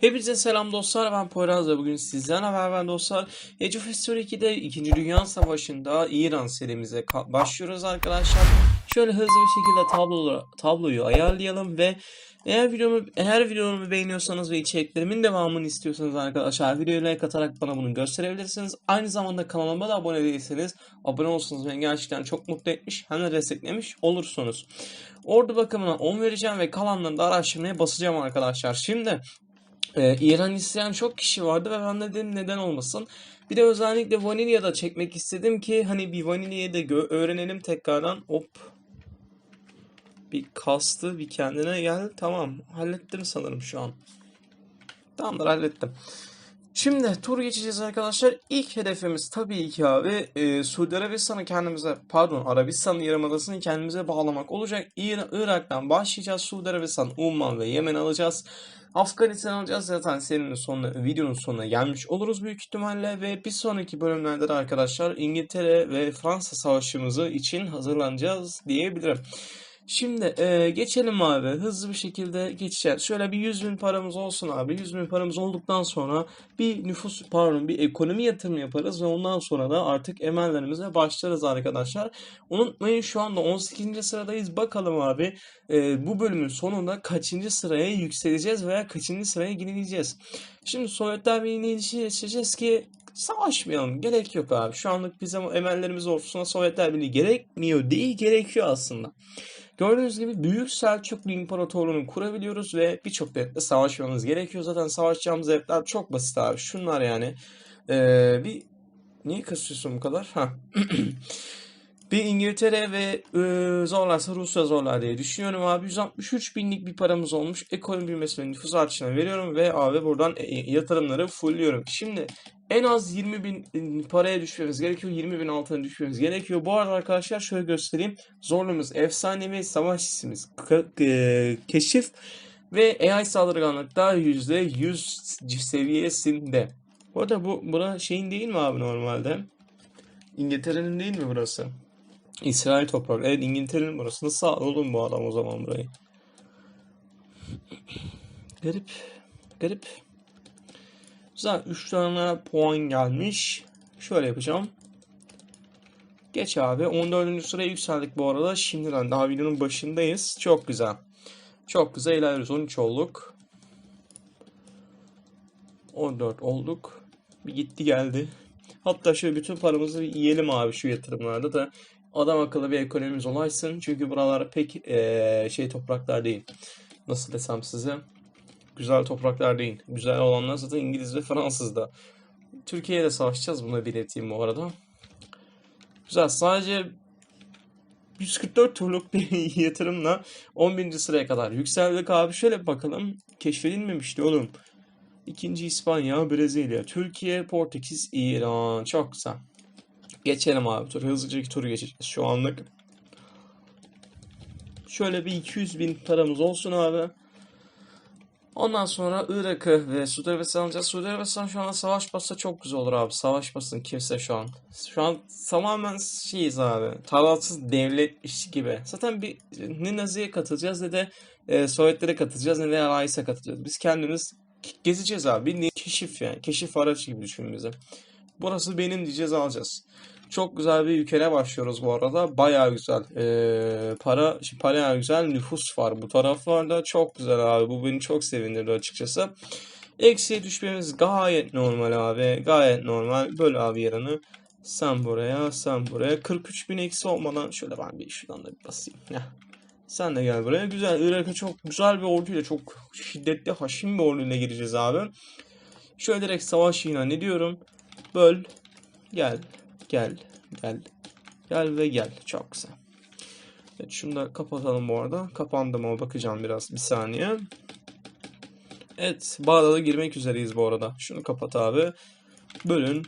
Hepinize selam dostlar ben Poyraz ve bugün sizlerle beraber dostlar Age of History 2'de 2. Dünya Savaşı'nda İran serimize başlıyoruz arkadaşlar. Şöyle hızlı bir şekilde tablo, tabloyu ayarlayalım ve eğer videomu eğer videomu beğeniyorsanız ve içeriklerimin devamını istiyorsanız arkadaşlar videoya like atarak bana bunu gösterebilirsiniz. Aynı zamanda kanalıma da abone değilseniz abone olursanız beni gerçekten çok mutlu etmiş hem de desteklemiş olursunuz. Ordu bakımına 10 vereceğim ve kalanlarını da araştırmaya basacağım arkadaşlar. Şimdi ee, İran isteyen çok kişi vardı ve ben de dedim neden olmasın. Bir de özellikle Vanilya'da çekmek istedim ki hani bir Vanilya'yı da öğrenelim tekrardan. Hop. Bir kastı bir kendine gel. Tamam hallettim sanırım şu an. Tamamdır hallettim. Şimdi tur geçeceğiz arkadaşlar. İlk hedefimiz tabii ki abi e, Suudi Arabistan'ı kendimize pardon Arabistan'ın yarımadasını kendimize bağlamak olacak. İran, Irak'tan başlayacağız. Suudi Arabistan, Umman ve Yemen alacağız. Afganistan alacağız zaten serinin sonuna, videonun sonuna gelmiş oluruz büyük ihtimalle ve bir sonraki bölümlerde de arkadaşlar İngiltere ve Fransa savaşımızı için hazırlanacağız diyebilirim. Şimdi e, geçelim abi hızlı bir şekilde geçeceğiz. Şöyle bir 100 bin paramız olsun abi. 100 bin paramız olduktan sonra bir nüfus pardon bir ekonomi yatırımı yaparız ve ondan sonra da artık emellerimize başlarız arkadaşlar. Unutmayın şu anda 18. sıradayız. Bakalım abi e, bu bölümün sonunda kaçıncı sıraya yükseleceğiz veya kaçıncı sıraya gideceğiz. Şimdi Sovyetler Birliği'ne ilişeceğiz ki savaşmayalım. Gerek yok abi. Şu anlık bizim emellerimiz olsun Sovyetler Birliği gerekmiyor değil gerekiyor aslında. Gördüğünüz gibi Büyük Selçuklu İmparatorluğu'nu kurabiliyoruz ve birçok devletle savaşmamız gerekiyor. Zaten savaşacağımız devletler çok basit abi. Şunlar yani. Ee, bir Niye kasıyorsun bu kadar? Ha. bir İngiltere ve e, zorlarsa Rusya zorlar diye düşünüyorum abi. 163 binlik bir paramız olmuş. Ekonomi büyümesi ve nüfus artışına veriyorum ve abi buradan e, yatırımları fullliyorum. Şimdi en az 20 bin e, paraya düşmemiz gerekiyor. 20 bin altına düşmemiz gerekiyor. Bu arada arkadaşlar şöyle göstereyim. Zorluğumuz efsanevi, savaş hissimiz k- e, keşif ve AI saldırganlıkta %100 seviyesinde. Bu arada bu bura şeyin değil mi abi normalde? İngiltere'nin değil mi burası? İsrail toprağı. Evet İngiltere'nin burası. Nasıl oğlum bu adam o zaman burayı? Garip. Garip. Güzel. 3 tane puan gelmiş. Şöyle yapacağım. Geç abi. 14. sıraya yükseldik bu arada. Şimdiden daha videonun başındayız. Çok güzel. Çok güzel ilerliyoruz. 13 olduk. 14 olduk. Bir gitti geldi. Hatta şöyle bütün paramızı yiyelim abi şu yatırımlarda da adam akıllı bir ekonomimiz olaysın. Çünkü buralar pek eee, şey topraklar değil. Nasıl desem size? Güzel topraklar değil. Güzel olanlar zaten İngiliz ve Fransız'da. Türkiye'ye de savaşacağız bunu belirteyim bu arada. Güzel. Sadece 144 turluk bir yatırımla 11. sıraya kadar yükseldik abi. Şöyle bakalım. Keşfedilmemişti oğlum. İkinci İspanya, Brezilya, Türkiye, Portekiz, İran. Çok güzel. Geçelim abi tur. Hızlıca iki turu geçeceğiz şu anlık. Şöyle bir 200 bin paramız olsun abi. Ondan sonra Irak'ı ve Suudi Arabistan alacağız. Suudi Arabistan şu anda savaş bassa çok güzel olur abi. Savaşmasın kimse şu an. Şu an tamamen şeyiz abi. Tarafsız devletmiş gibi. Zaten bir ne Nazi'ye katılacağız ne de e, Sovyetlere katılacağız ne de Alliance'a katılacağız. Biz kendimiz gezeceğiz abi. Bildiğin keşif yani. Keşif araç gibi düşün bizi. Burası benim diyeceğiz alacağız. Çok güzel bir ülkene başlıyoruz bu arada. Bayağı güzel. Ee, para, bayağı güzel nüfus var bu taraflarda. Çok güzel abi. Bu beni çok sevindirdi açıkçası. Eksiye düşmemiz gayet normal abi. Gayet normal. Böyle abi yarını. Sen buraya, sen buraya. 43 bin eksi olmadan şöyle ben bir şuradan da bir basayım. Heh. Sen de gel buraya. Güzel. Irak'a çok güzel bir orduyla, çok şiddetli, haşin bir orduyla gireceğiz abi. Şöyle direkt savaş ilan ediyorum. Böl. Gel. Gel. Gel. Gel ve gel. Çok güzel. Evet şunu da kapatalım bu arada. Kapandı mı bakacağım biraz. Bir saniye. Evet. Bağdat'a girmek üzereyiz bu arada. Şunu kapat abi. Bölün.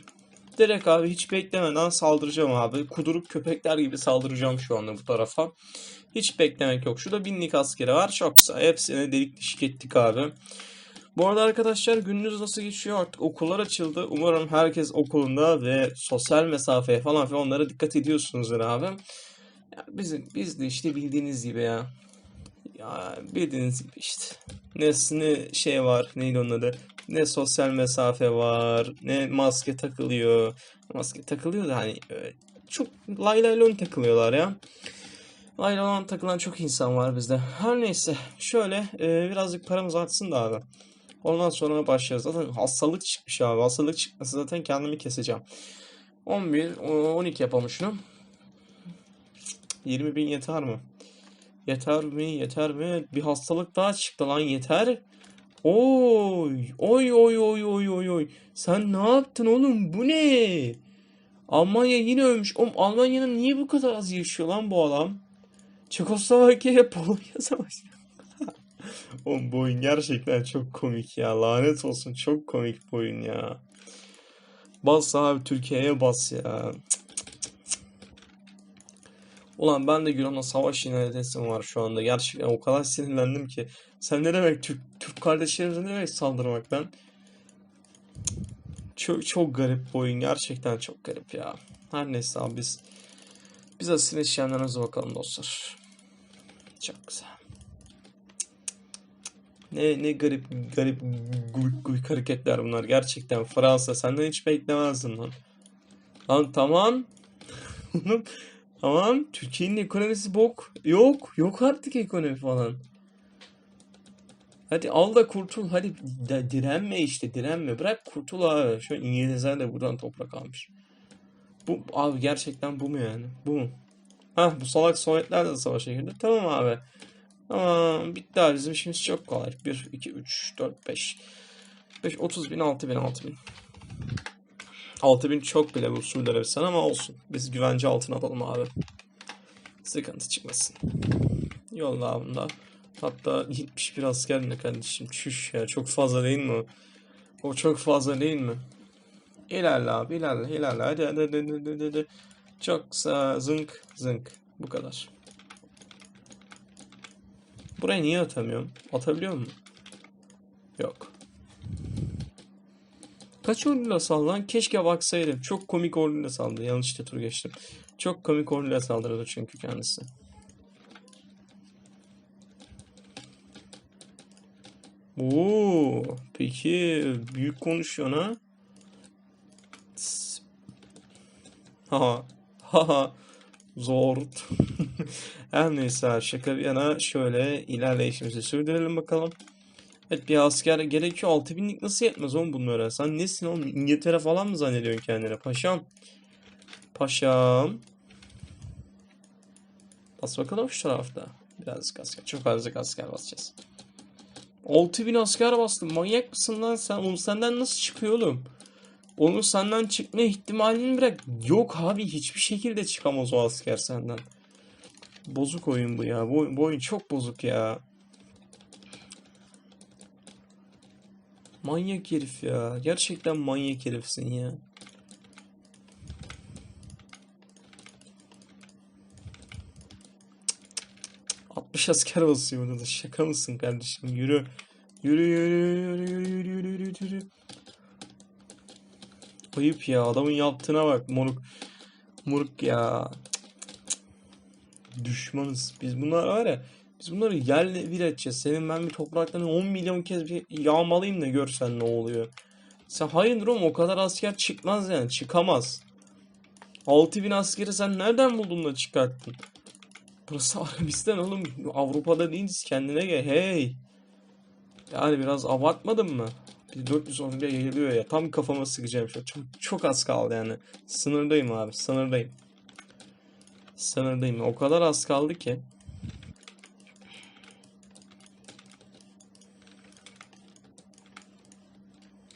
Direkt abi hiç beklemeden saldıracağım abi. Kuduruk köpekler gibi saldıracağım şu anda bu tarafa. Hiç beklemek yok. Şurada binlik askeri var. Çok güzel. Hepsine delik dişik ettik abi. Bu arada arkadaşlar gününüz nasıl geçiyor? Artık okullar açıldı. Umarım herkes okulunda ve sosyal mesafeye falan filan onlara dikkat ediyorsunuzdur abi. Ya bizim, biz de işte bildiğiniz gibi ya. Ya bildiğiniz gibi işte. Ne, ne şey var neydi onun adı? Ne sosyal mesafe var, ne maske takılıyor. Maske takılıyor da hani e, çok lay lay lon takılıyorlar ya. Lay lay lon takılan çok insan var bizde. Her neyse şöyle e, birazcık paramız artsın da abi. Ondan sonra başlayacağız. Zaten hastalık çıkmış abi. Hastalık çıkması zaten kendimi keseceğim. 11, o- 12 yapalım şunu. 20 bin yeter mi? Yeter mi? Yeter mi? Bir hastalık daha çıktı lan yeter. Oy, oy oy oy oy oy oy. Sen ne yaptın oğlum? Bu ne? Almanya yine ölmüş. Oğlum Almanya'nın niye bu kadar az yaşıyor lan bu adam? Çekoslovakya Polonya savaşı. Oğlum bu oyun gerçekten çok komik ya. Lanet olsun çok komik bu oyun ya. Bas abi Türkiye'ye bas ya. Ulan ben de Yunan'la savaş ilan var şu anda. Gerçekten o kadar sinirlendim ki. Sen ne demek Türk, Türk kardeşlerimize ne demek saldırmak ben? Çok, çok garip bu oyun. Gerçekten çok garip ya. Her neyse abi biz biz asil işlemlerimize bakalım dostlar. Çok güzel. Ne ne garip garip guyuk guyuk hareketler bunlar gerçekten Fransa senden hiç beklemezdim lan. Lan tamam. Tamam Türkiye'nin ekonomisi bok. Yok yok artık ekonomi falan. Hadi al da kurtul hadi de- direnme işte direnme bırak kurtul abi. Şu İngilizler de buradan toprak almış. Bu abi gerçekten bu mu yani? Bu mu? Hah bu salak Sovyetler de savaşa girdi. Tamam abi. Tamam bitti abi bizim işimiz çok kolay. 1, 2, 3, 4, 5. 5, 30 bin, 6 bin, 6 bin. 6 bin çok bile bu Suudi Arabistan ama olsun. Biz güvence altına alalım abi. Sıkıntı çıkmasın. Yolla abi da. Hatta 71 asker ne kardeşim? Çüş ya çok fazla değil mi o? Çok fazla değil mi? İlerle abi ilerle ilerle hadi hadi hadi hadi, hadi. Çok sa- zınk zınk. Bu kadar. Buraya niye atamıyorum? Atabiliyor muyum? Yok. Kaç orduyla saldı lan? Keşke baksaydım. Çok komik orduyla saldı. Yanlışlıkla tur geçtim. Çok komik orduyla saldırıyordu çünkü kendisi. Oo, peki büyük konuşuyor ha? Haha. Haha. Zor. Her neyse şaka bir yana şöyle ilerleyişimizi sürdürelim bakalım. Evet bir asker gerekiyor. 6000'lik nasıl yetmez oğlum bunlara? Sen nesin oğlum? İngiltere falan mı zannediyorsun kendine? Paşam. Paşam. Bas bakalım şu tarafta. Birazcık asker. Çok azıcık asker basacağız. 6000 asker bastım. Manyak mısın lan sen? Oğlum senden nasıl çıkıyor oğlum? Onun senden çıkma ihtimalini bırak. Yok abi hiçbir şekilde çıkamaz o asker senden. Bozuk oyun bu ya. Bu, bu oyun çok bozuk ya. Manyak herif ya. Gerçekten manyak herifsin ya. 60 asker basıyor burada da. Şaka mısın kardeşim? Yürü yürü yürü yürü yürü yürü. Ayıp ya. Adamın yaptığına bak moruk. Moruk ya. Düşmanız. Biz bunlar var ya. Biz bunları yerle bir edeceğiz. Senin ben bir topraklarını 10 milyon kez bir yağmalayayım da görsen ne oluyor. Sen hayırdır oğlum o kadar asker çıkmaz yani. Çıkamaz. 6000 askeri sen nereden buldun da çıkarttın? Burası Arabistan oğlum. Avrupa'da değiliz. Kendine gel. Hey. Yani biraz abartmadın mı? Bir 400 oraya yayılıyor ya. Tam kafama sıkacağım şu. Çok, çok az kaldı yani. Sınırdayım abi. Sınırdayım. Sınırdayım. O kadar az kaldı ki.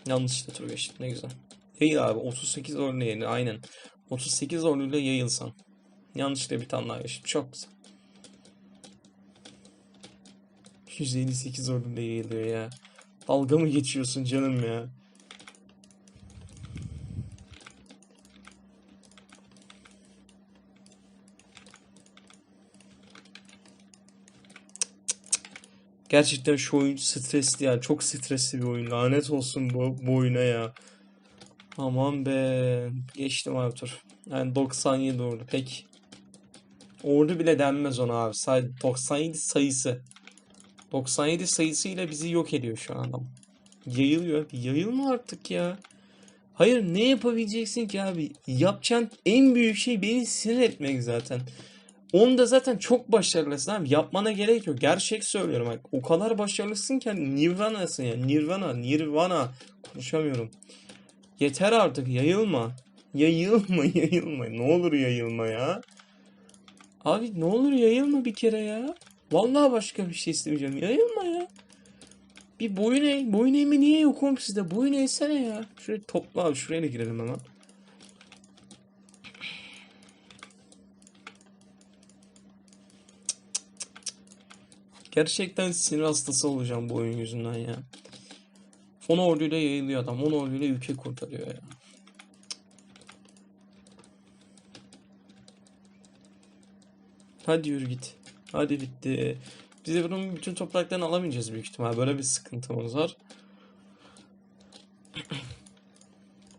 Yanlışlıkla tur geçtim. Ne güzel. Yayıl abi. 38 orduyla yayıl. Aynen. 38 orduyla yayılsan. Yanlışlıkla bir tane daha geçtim. Çok güzel. 158 orduyla yayılıyor ya. Dalga mı geçiyorsun canım ya? Gerçekten şu oyun stresli yani çok stresli bir oyun. Lanet olsun bu, bu oyuna ya. Aman be. Geçtim abi tur. Yani 97 ordu. Peki. Ordu bile denmez ona abi. Sadece 97 sayısı. 97 sayısıyla bizi yok ediyor şu an adam. Yayılıyor. Yayılma artık ya. Hayır ne yapabileceksin ki abi? Yapacağın en büyük şey beni sinir etmek zaten. Onda zaten çok başarılısın abi. Yapmana gerek yok. Gerçek söylüyorum bak. O kadar başarılısın ki hani Nirvana'sın ya. Nirvana, Nirvana. Konuşamıyorum. Yeter artık yayılma. Yayılma, yayılma. Ne olur yayılma ya. Abi ne olur yayılma bir kere ya. Vallahi başka bir şey istemeyeceğim. Yayılma ya. Bir boyun eğ. Boyun eğme niye yok oğlum sizde? Boyun eğsene ya. Şuraya topla abi. Şuraya da girelim hemen. Gerçekten sinir hastası olacağım bu oyun yüzünden ya. Fon orduyla yayılıyor adam. Fon orduyla ülke kurtarıyor ya. Hadi yürü git. Hadi bitti. Biz bunun bütün topraklarını alamayacağız büyük ihtimal. Böyle bir sıkıntımız var.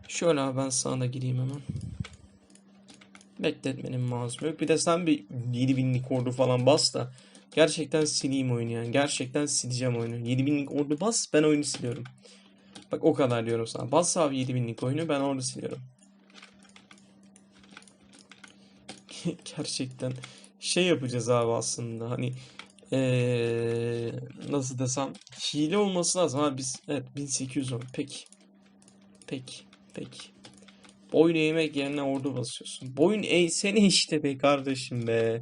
Şöyle abi ben sağına gireyim hemen. Bekletmenin mazlumu yok. Bir de sen bir 7000'lik ordu falan bas da gerçekten sileyim oyunu yani. Gerçekten sileceğim oyunu. 7000'lik ordu bas ben oyunu siliyorum. Bak o kadar diyorum sana. Bas abi 7000'lik oyunu ben orada siliyorum. Gerçekten şey yapacağız abi aslında hani eee, nasıl desem hile olması lazım. Abi biz evet 1800 var peki. Peki peki. Boyun eğmek yerine ordu basıyorsun. Boyun eğsene işte be kardeşim be.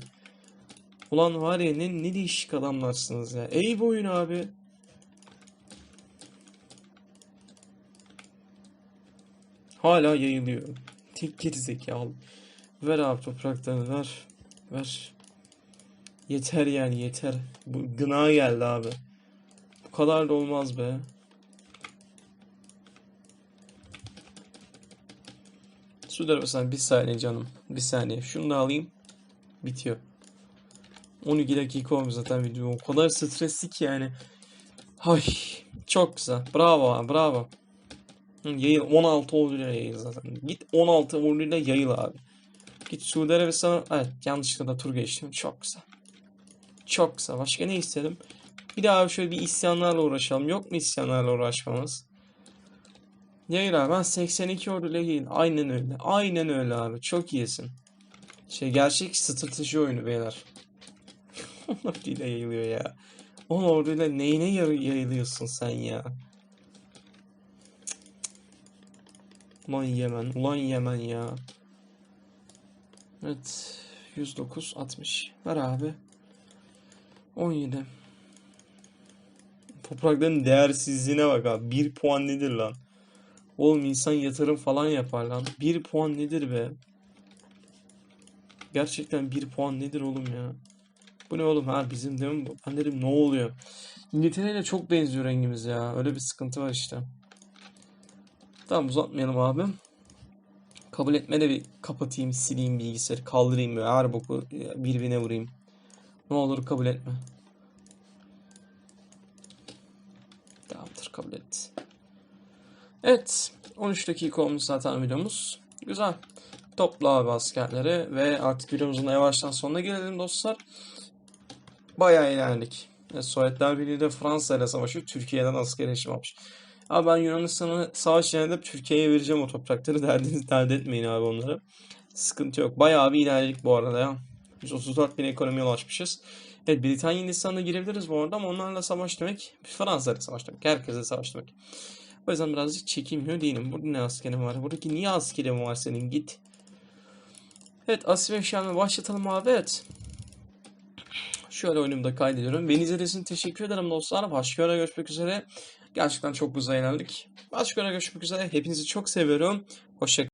Ulan var ya ne, ne değişik adamlarsınız ya. Ey boyun abi. Hala yayılıyor. Tek gerizekalı. Ver abi topraklarını ver ver Yeter yani yeter. Bu gına geldi abi. Bu kadar da olmaz be. Su arabasından bir saniye canım. Bir saniye. Şunu da alayım. Bitiyor. 12 dakika olmuş zaten video. O kadar stresli ki yani. Ay çok güzel. Bravo bravo. Yayıl 16 orduyla yayıl zaten. Git 16 orduyla yayıl abi. Git Suudi Arabistan'a... Evet yanlışlıkla da tur geçtim. Çok güzel. Çok güzel. Başka ne istedim? Bir daha şöyle bir isyanlarla uğraşalım. Yok mu isyanlarla uğraşmamız? Yayıl abi ben 82 orduyla yayıl. Aynen öyle. Aynen öyle abi. Çok iyisin. Şey gerçek strateji oyunu beyler. Orduyla yayılıyor ya. 10 orduyla neyine yay- yayılıyorsun sen ya? Ulan Yemen. Ulan Yemen ya. Evet. 109 60. Ver abi. 17. Toprakların değersizliğine bak abi. 1 puan nedir lan? Oğlum insan yatırım falan yapar lan. 1 puan nedir be? Gerçekten 1 puan nedir oğlum ya? Bu ne oğlum ha bizim değil mi bu? Ben dedim ne oluyor? İngiltere'yle çok benziyor rengimiz ya. Öyle bir sıkıntı var işte. Tamam uzatmayalım abi. Kabul etme de bir kapatayım, sileyim bilgisayarı, kaldırayım böyle her boku birbirine vurayım. Ne olur kabul etme. Tamamdır kabul et. Evet. 13 dakika olmuş zaten videomuz. Güzel. Topla abi askerleri ve artık videomuzun yavaştan sonuna gelelim dostlar. Bayağı ilerledik. Sovyetler Birliği de Fransa ile savaşıyor. Türkiye'den asker eşim almış. Abi ben Yunanistan'a savaş yenilip Türkiye'ye vereceğim o toprakları. Derdiniz dert etmeyin abi onları. Sıkıntı yok. Bayağı bir ilerledik bu arada ya. 134 bin ekonomiye ulaşmışız. Evet Britanya Hindistan'a girebiliriz bu arada ama onlarla savaş demek Fransa ile savaş demek. Herkese savaş demek. O yüzden birazcık çekinmiyor değilim. Burada ne askerim var? Buradaki niye askerim var senin? Git. Evet Asya işlemine başlatalım abi. Evet. Şöyle oyunumu da kaydediyorum. Beni izlediğiniz için teşekkür ederim dostlar. Başka ara görüşmek üzere. Gerçekten çok güzel eğlendik. Başka görüşmek üzere. Hepinizi çok seviyorum. Hoşçakalın.